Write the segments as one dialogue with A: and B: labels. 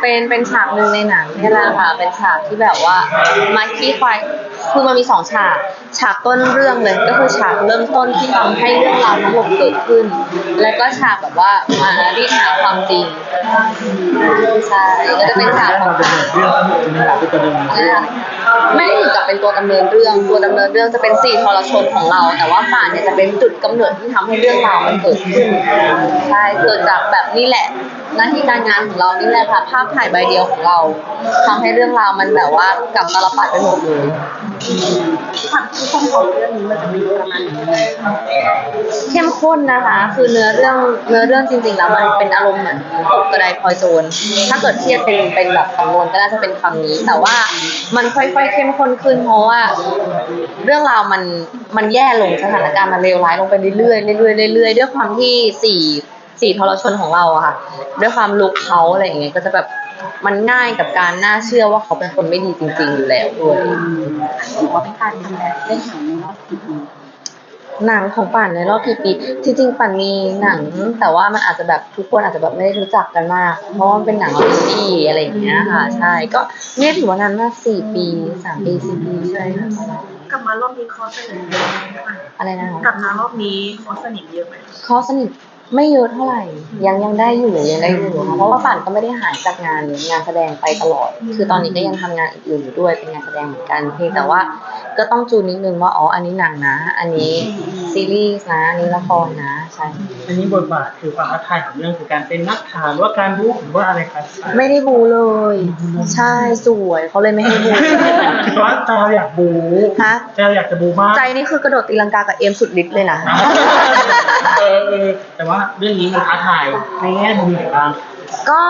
A: เป็นเป็นฉากหนึ่งในหนังนี่แหละค่ะ เป็นฉากที่แบบว่ามาขี้ควายคือมันมีสองฉาก ฉากต้นเรื่องเลย ก็คือฉากเริ่มต้นที่ทำให้เรื่องราวทั้งหมดเกิดขึ้น แล้วก็ฉากแบบว่ามารีดหาความจริงใช่ก็จะเป็นฉากของ
B: เรื่องทั้งหมดใช่ไหมครับเป็นตัวดำเนินเรื่อง
A: ไม่ได้ถึงกับเป็นตัวดำเนินเรื่อง ตัวดำเนินเรื่องจะเป็นสี่ทรชนของเรา แต่ว่าป่านเนี่ยจะเป็นจุดกำเนิดที่ทำให้เรื่องราวมันเกิดขึ้น ใช่ เกิดจากแบบนี้แหละ หน้าที่การงานของเรานี่แหละค่ะ ภาพถ่ายใบเดียวของเราทำให้เรื่องราวมันแบบว่ากลับตาลปัดไปหมดเลย
C: ความเข้มข้นของเรื่องนี้มันจะมีประมาณไหน
A: เข้มข้นนะคะ คือเนื้อเรื่องเนื้อเรื่องจริงๆแล้วมันเป็นอารมณ์เหมือนตกกระไดพลอยโจร ถ้าเกิดเทียบเป็นเป็นแบบสำนวนก็น่าจะเป็นคำนี้ แต่ว่ามันค่อยๆเข้มข้นขึ้นเพราะว่า เรื่องราวมันมันแย่ลงสถานการณ์มันเลวร้ายลงไปเรื่อยๆเรื่อยๆเรื่อยๆด้วยความที่สี่ สี่ทรชนของเราอะค่ะ ด้วยความลุกเขาอะไรอย่างเงี้ยก็จะแบบมันง่ายกับการน่าเชื่อว่าเขาเป็นคนไม่ดีจริง ๆ อยู่แล้วด้วย
C: ถือว่าเป็นการทำแบบเล่นหนังในรอบกี่ปี
A: หนังของป่านในรอบกี่ปีที่จริงป่านมีหนัง แต่ว่ามันอาจจะแบบทุกคนอาจจะแบบไม่ได้รู้จักกันมาก เพราะว่ามันเป็นหนังอินดี้อะไรอย่างเงี้ยค่ะ ใช่ ก็เนี่ยถือว่านานมากสี่ปีสามปีสี่ปีใช่ค่ะ
C: กลับมารอบนี้คอสนิทเยอะไหมคะ
A: อะไรนะคะ
C: กลับมารอบนี้คอสนิทเยอะไหม
A: เขาสนิท ไม่เยอะเท่าไหร่ ยังยังได้อยู่ยังได้อยู่ค่ะเพราะว่าป่านก็ไม่ได้หายจากงานงานแสดงไปตลอด คือตอนนี้ก็ยังทำงานอื่นๆอยู่ด้วยเป็นงานแสดงเหมือนกันเพียงแต่ว่าก็ต้องจูนนิดนึงว่าอ๋ออันนี้หนังนะ อันนี้ซีรีส์นะอันนี้ละครนะใช่
B: อันนี้บทบาทคือความท้าทายของเรื่องคือการเป็นนักข่าวหรือว่าการรู้หรือว่าอะไรครับ
A: ไม่ได้บูเลย ใช่สวยเขาเลยไม่ให้บู
B: เพราะว่าใจเราอยากบู
A: ฮะ
B: ใจเราอยากจะบูมาก
A: ใจนี่คือกระโดดตีลังกากับเอมสุดฤทธิ์เลยนะ
B: เออเออแต่ว่าเรื่องนี้มันท้าทายในแง่มุมไหนบ้าง
A: ก็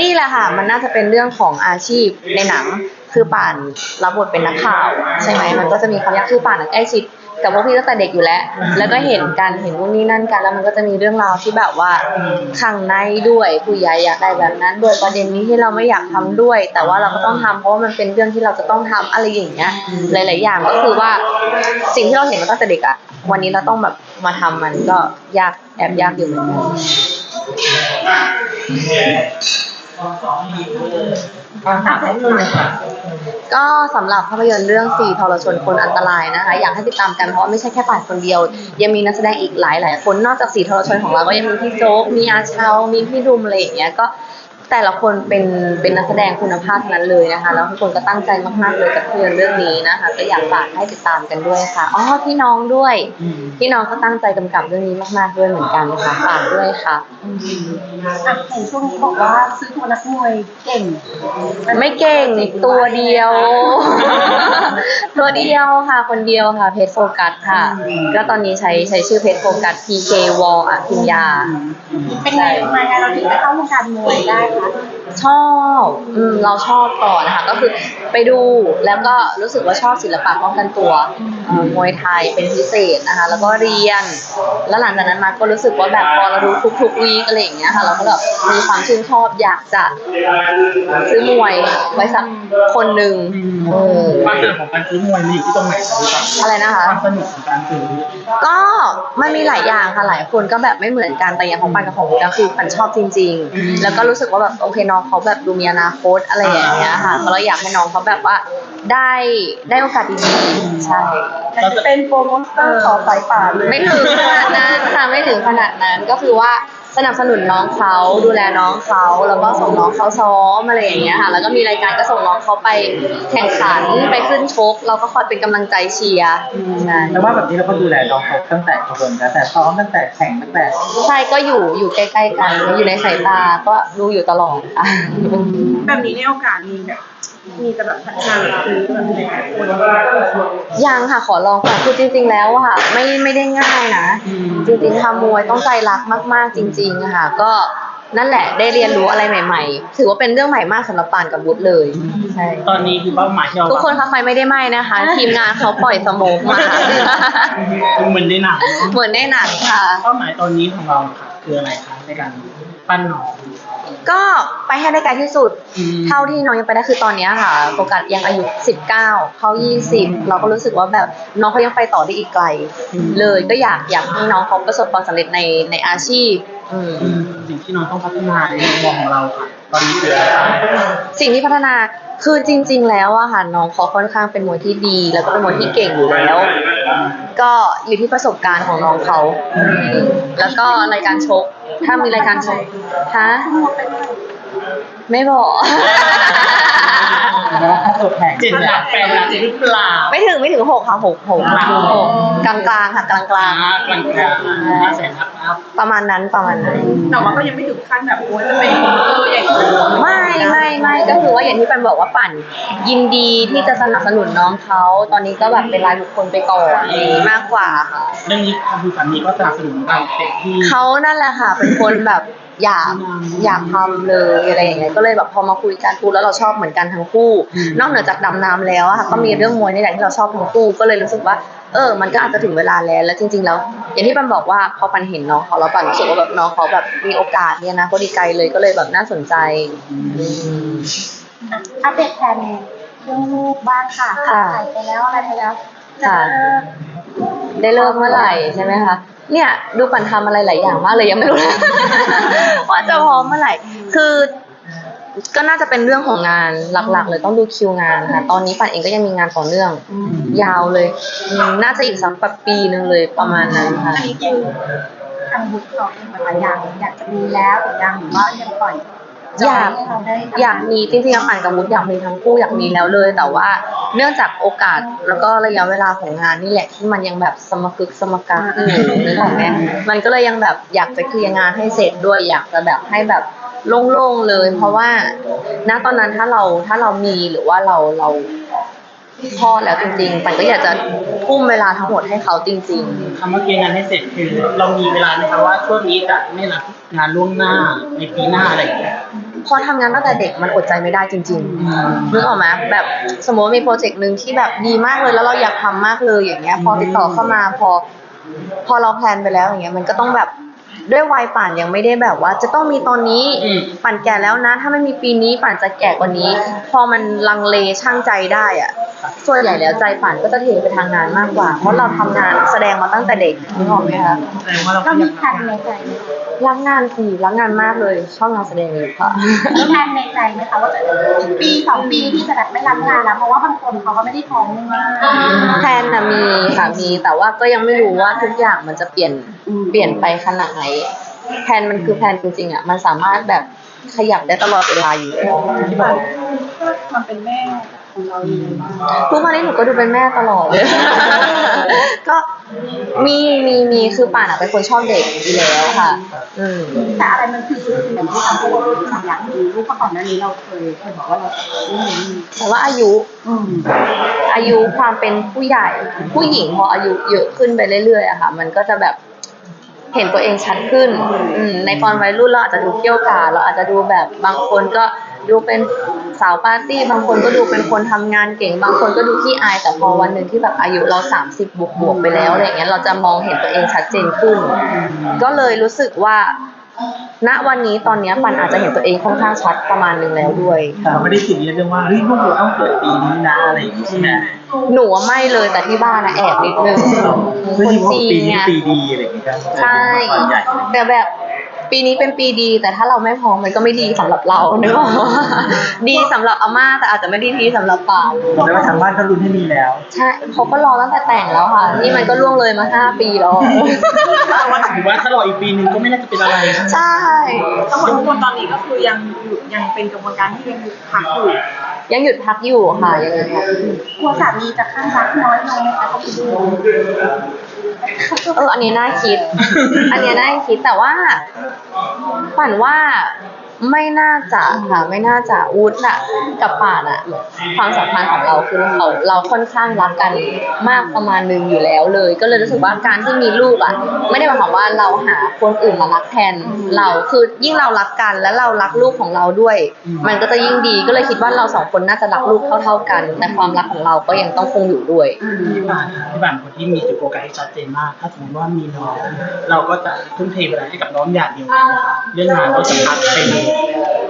A: นี่แหละค่ะ มันน่าจะเป็นเรื่องของอาชีพในหนัง คือป่านรับบทเป็นนักข่าว ใช่ไหมมันก็จะมีความยากคือป่านอะใกล้ชิดกับพวกพี่ตั้งแต่เด็กอยู่แล้ว แล้วก็เห็นกันเห็นนู่นนี่นั่นกันแล้วมันก็จะมีเรื่องราวที่แบบว่าข้างในด้วยผู้ใหญ่อยากได้แบบนั้นด้วยประเด็นนี้ที่เราไม่อยากทำด้วย แต่ว่าเราก็ต้องทำเพราะว่ามันเป็นเรื่องที่เราจะต้องทำอะไรอย่างเงี้ยหลาย ๆ อย่างก็คือว่าสิ่งที่เราเห็นมาตั้งแต่เด็กอะ วันนี้เราต้องแบบมาทำมันก็ยากแอบยากอยู่เหมือนกัน
B: ก็
A: สำหรับภาพยนตร์เรื่องสี่ทรชนคนอันตรายนะคะ อยากให้ติดตามกันเพราะไม่ใช่แค่ป่านคนเดียว ยังมีนักแสดงอีกหลายหลายคนนอกจากสี่ทรชนของเราก็ยังมีพี่โจ๊กมีอาเชามีพี่ดุมอะไรอย่างเงี้ยก็ แต่ละคนเป็นเป็นนักแสดงคุณภาพทั้งนั้นเลยนะคะแล้วทุกคนก็ตั้งใจมากๆเลยกับภาพยนตร์เรื่องนี้นะคะ ก็อยากฝากให้ติดตามกันด้วยค่ะอ๋อพี่น้องด้วยพี่น้องก็ตั้งใจกำกับเรื่องนี้มากๆด้วยเหมือนกันค่ะฝากด้วยค่ะ
C: อะเห็นช่วงนี้บอกว่าซื้อตัวนักมวยเก่ง
A: ไม่เก่งตัวเดียว ตัวเดียวค่ะ คนเดียวค่ะเพจโฟกัสค่ะ ก็ตอนนี้ใช้ใช้ชื่อเพจโฟกัส PK Wall อภิญญา
C: เป็นไงมาไงเราถึงได้เข้าวงการมวยได้คะ
A: ชอบอืมเราชอบก่อนนะคะก็คือไปดูแล้วก็รู้สึกว่าชอบศิลปะป้องกันตัวเอ่อมวยไทยเป็นพิเศษนะคะ แล้วก็เรียน แล้วหลังจากนั้นมาก็รู้สึกว่าแบบพอเราดูทุกๆวีคอะไรอย่างเงี้ยค่ะ เราก็แบบมีความชื่นชอบอยากจะซื้อมวยไว้สักคนหนึ่งเออ
B: ความสนุกของการซื้อมวยมันอยู่ที่ตรงไหนครับพี่ตั๊ก
A: อะไรนะคะ
B: ความสนุกของการซื้อ
A: ก็มันมีหลายอย่างค่ะหลายคนก็แบบไม่เหมือนกันแต่อย่างของปันกับของก็คือปันชอบจริง ๆ แล้วก็รู้สึกว่าแบบโอเคน้องเขาแบบดูมีอนาคตอะไรอย่างเงี้ยค่ะก็เราอยากให้น้องเขาแบบว่าได้ได้โอกาสดีๆใช่
C: แต่จะเป็นโปรโมเตอร์ของสายป่านเลย
A: ไม่ถึงขนาดนั้นค่ะไม่ถึงขนาดนั้นก็คือว่า สนับสนุนน้องเขาดูแลน้องเขาแล้วก็ส่งน้องเขาซ้อมอะไรอย่างเงี้ยค่ะ แล้วก็มีรายการก็ส่งน้องเขาไปแข่งขันไปขึ้นชกเราก็คอยเป็นกำลังใจเชียร์ใช่
B: แต่ว่าแบบนี้เราก็ดูแลน้องเขาตั้งแต่กระบวนการแต่ซ้อมตั้งแต่แข่งตั้งแต่
A: ใช่ก็อยู่อยู่ใกล้ๆกันอยู่ในสายตาก็ดูอยู่ตลอดค่ะ
C: แบบนี้ในโอกาสมีแบบ มีแต่แบบพัฒนาหรือซื้อแบบหลายๆคน
A: ยังค่ะขอลองก่อนคือจริง ๆ แล้วอะค่ะ ไม่ไม่ได้ง่ายนะ จริงๆทำมวยต้องใจรักมาก ๆ จริงๆอะค่ะ ก็นั่นแหละได้เรียนรู้อะไรใหม่ ๆ ถือว่าเป็นเรื่องใหม่มากสำหรับปานกับบุตรเลยใช่
B: ตอนนี้คือเป้าหมายที่เรา
A: ทุกคนคะใครไม่ได้ไม่นะคะ ทีมงานเขาปล่อยสโมกมา
B: เหมือนในหนังเนอะ
A: เหมือนได้หนังค่ะ
B: เป้าหมายตอนนี้ของเราค่ะ คืออะไรคะในการปั้นน้อง
A: ก็ไปให้ได้ไกลที่สุด
B: อืม
A: เท่าที่น้องยังไปได้คือตอนเนี้ยค่ะโฟกัสยังอายุ 19 เขา 20 เราก็รู้สึกว่าแบบน้องเขายังไปต่อได้อีกไกลเลยก็อยากอยากให้น้องเขาประสบความสำเร็จในในอาชีพอืม
B: อืมสิ่งที่น้องต้องพัฒนาในมุมมองของเราค่ะ ตอนนี้คืออะไรบ้าง
A: สิ่งที่พัฒนาคือจริง ๆ แล้วอะค่ะน้องเขาค่อนข้างเป็นมวยที่ดี แล้วก็เป็นมวยที่เก่งอยู่แล้ว ก็อยู่ที่ประสบการณ์ของน้องเขาอืมแล้วก็รายการชก ถ้ามีรายการชกฮะ ไม่บอก
B: ตัวแข่งเจ็ดหลักแปดหลักหรือเปล่า
A: ไม่ถึงไม่ถึงหกค่ะหกหกหกกลางกลางๆค่ะกลางกลาง
B: อ่ากลางกลางห้าแสนอัพอัพ
A: ๆประมาณนั้นประมาณนั้น
C: แต่ว่าก็ยังไม่ถึงขั้นแบบโอ้ยจะเป็นโปรโมเตอร์ใหญ่โต
A: ไม่ไม่ไม่ก็คือว่าอย่างที่ปันบอกว่าปั่น ยินดีที่จะสนับสนุนน้องเขา ตอนนี้ก็แบบเป็นรายบุคคลไปก่อนอย่างนี้มากกว่าค่ะ
B: เรื่องนี้ทางคุณสามีก็สนับสนุนเราเต็มที่
A: เขานั่นแหละค่ะ เป็นคนแบบ อยากอยากทำเลยอะไรอย่างเงี้ยก็เลยแบบพอมาคุยกันปุ๊บแล้วเราชอบเหมือนกันทั้งคู่ นอกเหนือจากดำน้ำแล้วอะค่ะก็มีเรื่องมวยนี่แหละที่เราชอบทั้งคู่ก็เลยรู้สึกว่า เออ มันก็อาจจะถึงเวลาแล้วแล้วจริง ๆ แล้ว อย่างที่ปันบอกว่าพอปันเห็นน้องเขาแล้วปันรู้สึกว่าแบบน้องเขาแบบมีโอกาสเนี่ยนะก็ดีใจเลยก็เลยแบบน่าสนใจอืม
D: อัปเดตแผนเรื่องลูกบ้างค่ะ
A: ค่ะ
D: ถ่ายไปแล้วอะไรไปแล้ว
A: ค่ะได้เลิกเมื่อไหร่ใช่ไหมคะ เนี่ยดูปันทำอะไรหลายอย่างมากเลยยังไม่รู้ ว่าจะพร้อมเมื่อไหร่ คือก็น่าจะเป็นเรื่องของงานหลักๆ เลยต้องดูคิวงานค่ะ ตอนนี้ปันเองก็ยังมีงานต่อเนื่อง ยาวเลยอืมน่าจะอีกสักปปีหนึ่งเลยประมาณนั้นค่ะ
D: อันนี้คือทางบุตรเขาเองแบบว่าอยากอยากจะมีแล้วหรือยังหรือว่ายังปล่อย
A: อยาก
D: ให้เราได้
A: อยากมีจริงๆอะปันกับมุดอยากมีทั้งคู่อยากมีแล้วเลย แต่ว่าเนื่องจากโอกาสแล้วก็ระยะเวลาของงานนี่แหละที่มันยังแบบสมกึกสมกักอยู่นึกออกไหมมันก็เลยยังแบบอยากจะเคลียร์งานให้เสร็จด้วยอยากจะแบบให้แบบโล่งๆเลย เพราะว่า ณตอนนั้นถ้าเราถ้าเรามีหรือว่าเราเราพอดแล้วจริงๆปันก็อยากจะทุ่มเวลาทั้งหมดให้เขาจริงๆ
B: คำว่าเกียร์งานให้เสร็จคือเรามีเวลาไหมคะว่าช่วงนี้จะไม่รับงานล่วงหน้าในปีหน้าอะไรอย่างเงี้ย
A: พอทำงานตั้งแต่เด็กมันอดใจไม่ได้จริงๆนึกออกไหมแบบสมมติว่ามีโปรเจกต์หนึ่งที่แบบดีมากเลยแล้วเราอยากทำมากเลยอย่างเงี้ย พอติดต่อเข้ามาพอ พอเราแพลนไปแล้วอย่างเงี้ยมันก็ต้องแบบ ด้วยวัยป่านยังไม่ได้แบบว่า จะต้องมีตอนนี้
B: อืม
A: ป่านแก่แล้วนะ ถ้าไม่มีปีนี้ป่านจะแก่กว่านี้ พอมันลังเลช่างใจได้อะส่วนใหญ่แล้วใจป่านก็จะเทไปทางงานมากกว่า เพราะเราทำงานแสดงมาตั้งแต่เด็กนึกออกไหมคะ
B: แสดงว่าเรา
D: ก็
B: ก็
D: มี
B: ยัง
D: แผนในใจไหม
A: รักงานคือรักงานมากเลยชอบงานแสดงเลยค่ะ
D: มีแผนในใจไหมคะว่าจะอีกปีสองปีที่จะแบบไม่รับงานแล้วเพราะว่าบางคนเขาก็ไม่ได้ท้องมาก
A: แพลนนะมีค่ะมีแต่ว่าก็ยังไม่รู้ว่าทุกอย่างมันจะเปลี่ยนเปลี่ยนไปขนาดไหนแพลนมันคือแพลนจริงๆอะมันสามารถแบบขยับได้ตลอดเวลาอยู่แล้ว
C: มันเป็นแม่ของเราอยู่
A: ทุกวันนี้หนูก็ดูเป็นแม่ตลอดเลยก็มีมีมีคือป่านอะเป็นคนชอบเด็กอยู่แล้วค่ะ อืม
D: แต่อะไรมันคือจุดเปลี่ยนที่ทำให้เราอยากมีลูกเพราะก่อนหน้านี้เราเคยเคยบอกว่าเราไม่มี
A: แต่ว่าอายุ
D: อืม
A: อายุความเป็นผู้ใหญ่ผู้หญิงพออายุเยอะขึ้นไปเรื่อยๆอะค่ะ มันก็จะแบบ เห็นตัวเองชัดขึ้นในตอนวัยรุ่นเราอาจจะดูเกี่ยวกาเราอาจจะดูแบบบางคนก็ดูเป็นสาวปาร์ตี้ บางคนก็ดูเป็นคนทำงานเก่ง บางคนก็ดูขี้อาย แต่พอวันหนึ่งที่แบบอายุเรา 30 บวกบวกไปแล้วอะไรเงี้ย เราจะมองเห็นตัวเองชัดเจนขึ้น ก็เลยรู้สึกว่า ณวันนี้ตอนเนี้ยปันอาจจะเห็นตัวเองค่อนข้างชัดประมาณหนึงแล้วด้วย
B: แต่เราไม่ได้คิดเรื่องว่าเฮ้ยลูกเราต้องเกิดปีนี้นะอะไรอย่างงี้ใช่ไหม
A: หนูว่าไม่เลยแต่ที่บ้านนะแอบนิดนึงค
B: เฮ้ย
A: น
B: ว่า
A: จีน
B: ปีนี้
A: ไง
B: ปีดีอะไรอย่างเงี้ยครับ
A: ใช่
B: ส่วนใหญ่
A: แต่แบบ ปีนี้เป็นปีดี แต่ถ้าเราไม่พร้อมมันก็ไม่ดีสำหรับเราเนกอะดีสำหรับอาม่าแต่อาจจะไม่ได้ดีสำหรับป่าน
B: แล้วว่าทางบ้านก็รุนให้มีแล้ว
A: ใช่เขาก็รอตั้งแต่แต่งแล้วค่ะ นี่มันก็ล่วงเลยมาห้าปีแล้ว
B: แต่ว่าถือว่าถ้ารออีกปีนึงก็ไม่น่าจะเป็นอะไร
A: ใช่
C: ทั้งหมดทุกคนตอนนี้ก็คือยังอยู่ยังเป็นกระบวนการที่ยังพักอยู่
A: ยังหยุดพักอยู่ค่ะยังหยุดพักอยู่
D: กลัวสามีจะข้างรักน้อยลงแต่เขาคิดดู
A: เอออันนี้น่าคิด อันนี้น่าคิดแต่ว่าฝันว่า ไม่น่าจะค่ะไม่น่าจะวุฒิอะกับป่านอะความสัมพันธ์ของเราคือเราเราค่อนข้างรักกันมากประมาณนึงอยู่แล้วเลย ก็เลยรู้สึกว่าการที่มีลูกอะไม่ได้หมายความว่าเราหาคนอื่นมารักแทนเราคือยิ่งเรารักกันแล้วเรารักลูกของเราด้วย มันก็จะยิ่งดีก็เลยคิดว่าเราสองคนน่าจะรักลูกเท่า ๆกัน แต่ความรักของเราก็ยังต้องคงอยู่ด้วย
B: ที่บ้านที่บ้านคนที่มีจุดโฟกัสที่ชัดเจนมากถ้าสมมติว่ามีน้องเราก็จะทุ่มเทเวลาให้กับน้องอย่างเดียวเลื่องงานก็จะพักไปเลย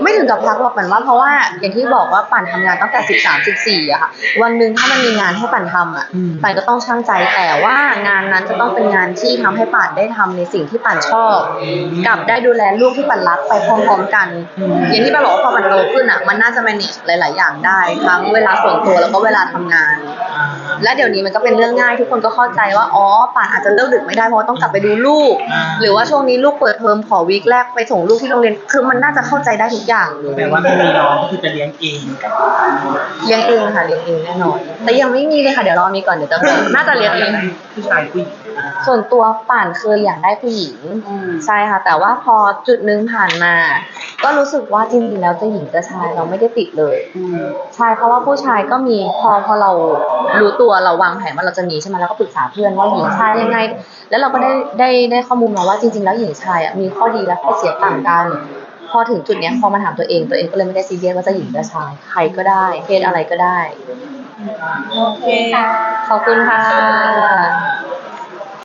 A: ไม่ถึงกับพักหรอกปั่นว่าเพราะว่าอย่างที่บอกว่าปั่นทำงานตั้งแต่สิบสามสิบสี่อะค่ะวันหนึ่งถ้ามันมีงานให้ปั่นทำอะ
B: อืม
A: ปั่นก็ต้องช่างใจแต่ว่างานนั้นจะต้องเป็นงานที่ทำให้ปั่นได้ทำในสิ่งที่ปั่นชอบ กับได้ดูแลลูกที่ปั่นรักไปพร้อมๆกัน อย่างที่ปั่นบอกว่าพอมันโตขึ้นอะมันน่าจะ manage หลาย ๆ อย่างได้ทั้งเวลาส่วนตัวแล้วก็เวลาทำงาน
B: อ่า
A: และเดี๋ยวนี้มันก็เป็นเรื่องง่ายทุกคนก็เข้าใจว่าอ๋อป่านอาจจะเลิกดึกไม่ได้เพราะว่าต้องกลับไปดูลูก
B: อ่า
A: หรือว่าช่วงนี้ลูกเปิดเทอมขอวีคแรกไปส่งลูกที่โรงเรียนคือมันน่าจะเข้าใจได้ทุกอย่างเลย
B: แปลว่าไม่มีน้องก็คือจะเลี้ยงเอง
A: เลี้ยงเองค่ะเลี้ยงเองแน่นอนแต่ยังไม่มีเลยค่ะเดี๋ยวรอมีก่อนเดี๋ยวจะบอกน่าจะเลี้ยงเอง
B: ผู้ชายผู้หญิงอ่า
A: ส่วนตัวป่านเคยอยากได้ผู้หญิง
B: อืม
A: ใช่ค่ะ แต่ว่าพอจุดหนึ่งผ่านมา ก็รู้สึกว่าจริงๆแล้วจะหญิงจะชายเราไม่ได้ติดเลย
B: อืม
A: ใช่เพราะว่าผู้ชายก็มีพอพอเรารู้ตัวเราวางแผนว่าเราจะมีใช่ไหมเราก็ปรึกษาเพื่อนว่าหญิงชายยังไง แล้วเราก็ได้ได้ได้ข้อมูลมาว่าจริง ๆ แล้วหญิงชายอะมีข้อดีและข้อเสียต่างกันพอถึงจุดเนี้ยพอมาถามตัวเองตัวเองก็เลยไม่ได้ซีเรียสว่าจะหญิงจะชายใครก็ได้เพศอะไรก็ได้
D: โอเคค่ะ
A: ขอบคุณค่ะ
B: ข